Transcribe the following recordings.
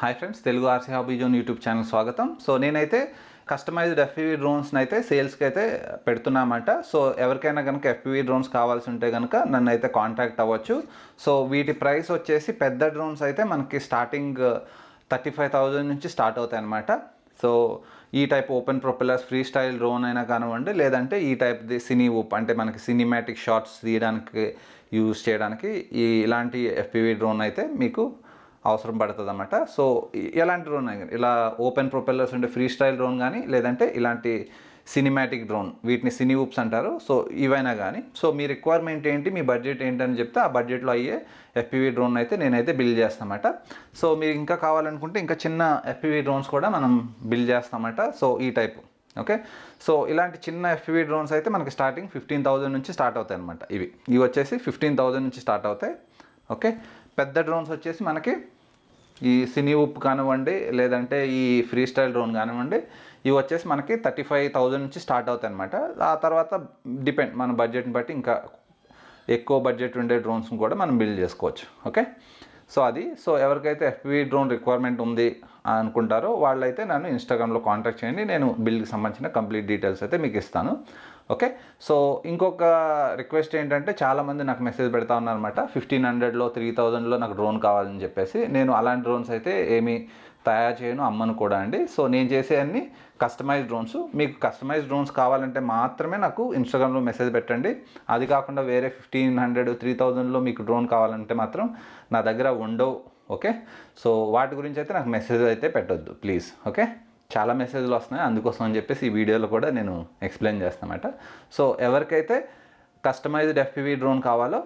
Hi friends Telugu RC hobby zone YouTube channel స్వాగతం. So నేనైతే customized FPV డ్రోన్స్ని అయితే సేల్స్కి అయితే పెడుతున్నామంట. సో ఎవరికైనా కనుక ఎఫ్పివి డ్రోన్స్ కావాల్సి ఉంటే కనుక నన్ను అయితే కాంటాక్ట్ అవ్వచ్చు. సో వీటి ప్రైస్ వచ్చేసి పెద్ద డ్రోన్స్ అయితే మనకి స్టార్టింగ్ థర్టీ ఫైవ్ థౌజండ్ నుంచి స్టార్ట్ అవుతాయి అనమాట సో ఈ type open propellers freestyle drone అయినా కానివ్వండి లేదంటే ఈ టైప్ సినీ ఊప్ అంటే మనకి సినిమాటిక్ షార్ట్స్ తీయడానికి యూజ్ చేయడానికి ఈ ఇలాంటి ఎఫ్పివి డ్రోన్ అయితే మీకు అవసరం పడుతుంది అన్నమాట సో ఎలాంటి డ్రోన్ అయినా కానీ ఇలా ఓపెన్ ప్రొపెల్లర్స్ ఉండే ఫ్రీ స్టైల్ డ్రోన్ కానీ లేదంటే ఇలాంటి సినిమాటిక్ డ్రోన్ వీటిని సినీ ఊప్స్ అంటారు. సో ఇవైనా కానీ సో మీ రిక్వైర్మెంట్ ఏంటి మీ బడ్జెట్ ఏంటని చెప్తే ఆ బడ్జెట్లో అయ్యే ఎఫ్పివి డ్రోన్ అయితే నేనైతే బిల్డ్ చేస్తామట సో మీరు ఇంకా కావాలనుకుంటే ఇంకా చిన్న ఎఫ్పివి డ్రోన్స్ కూడా మనం బిల్డ్ చేస్తామట సో ఈ టైపు. ఓకే? సో ఇలాంటి చిన్న ఎఫ్పివి డ్రోన్స్ అయితే మనకి స్టార్టింగ్ ఫిఫ్టీన్ థౌజండ్ నుంచి స్టార్ట్ అవుతాయి అనమాట ఇవి. ఇవి వచ్చేసి ఫిఫ్టీన్ థౌజండ్ నుంచి స్టార్ట్ అవుతాయి. ఓకే? పెద్ద డ్రోన్స్ వచ్చేసి మనకి ఈ సినీ ఉప్ కానివ్వండి లేదంటే ఈ ఫ్రీ స్టైల్ డ్రోన్ కానివ్వండి ఇవి వచ్చేసి మనకి థర్టీ ఫైవ్ థౌజండ్ నుంచి స్టార్ట్ అవుతాయి అనమాట ఆ తర్వాత డిపెండ్ మన బడ్జెట్ని బట్టి ఇంకా ఎక్కువ బడ్జెట్ ఉండే డ్రోన్స్ని కూడా మనం బిల్డ్ చేసుకోవచ్చు. ఓకే సో అది. సో ఎవరికైతే ఎఫ్పీ డ్రోన్ రిక్వైర్మెంట్ ఉంది అనుకుంటారో వాళ్ళైతే నన్ను ఇన్స్టాగ్రామ్లో కాంటాక్ట్ చేయండి. నేను బిల్డ్కి సంబంధించిన కంప్లీట్ డీటెయిల్స్ అయితే మీకు ఇస్తాను. ఓకే? సో ఇంకొక రిక్వెస్ట్ ఏంటంటే చాలామంది నాకు మెసేజ్ పెడతా ఉన్నారనమాట ఫిఫ్టీన్ హండ్రెడ్లో త్రీ థౌజండ్లో నాకు డ్రోన్ కావాలని చెప్పేసి. నేను అలాంటి డ్రోన్స్ అయితే ఏమీ తయారు చేయను అమ్మను కూడా అండి. సో నేను చేసే అన్ని కస్టమైజ్ డ్రోన్స్. మీకు కస్టమైజ్ డ్రోన్స్ కావాలంటే మాత్రమే నాకు ఇన్స్టాగ్రామ్లో మెసేజ్ పెట్టండి. అది కాకుండా వేరే ఫిఫ్టీన్ హండ్రెడ్ త్రీ థౌజండ్లో మీకు డ్రోన్ కావాలంటే మాత్రం నా దగ్గర ఉండవు. ఓకే? సో వాటి గురించి అయితే నాకు మెసేజ్ అయితే పెట్టొద్దు. ప్లీజ్. ఓకే? చాలా మెసేజ్లు వస్తున్నాయి. అందుకోసం అని చెప్పేసి ఈ వీడియోలో కూడా నేను ఎక్స్ప్లెయిన్ చేస్తానమాట. సో ఎవరికైతే కస్టమైజ్డ్ ఎఫ్పివి డ్రోన్ కావాలో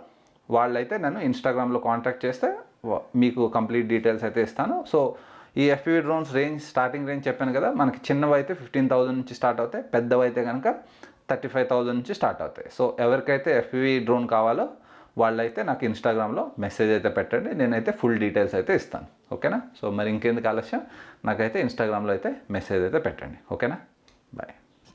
వాళ్ళైతే నన్ను ఇన్స్టాగ్రామ్లో కాంటాక్ట్ చేస్తే మీకు కంప్లీట్ డీటెయిల్స్ అయితే ఇస్తాను. సో ఈ FPV drones range starting range చెప్పాను కదా మనకి చిన్నవి అయితే ఫిఫ్టీన్ థౌసండ్ నుంచి స్టార్ట్ అవుతాయి. పెద్దవైతే కనుక థర్టీ ఫైవ్ థౌసండ్ నుంచి స్టార్ట్ అవుతాయి. సో ఎవరికైతే ఎఫ్పివి డ్రోన్ కావాలో వాళ్ళైతే నాకు ఇన్స్టాగ్రామ్లో మెసేజ్ అయితే పెట్టండి నేనైతే ఫుల్ డీటెయిల్స్ అయితే ఇస్తాను. ఓకేనా? సో మరి ఇంకెందుకు ఆలస్యం? నాకైతే ఇన్స్టాగ్రామ్లో అయితే మెసేజ్ అయితే పెట్టండి. ఓకేనా? బాయ్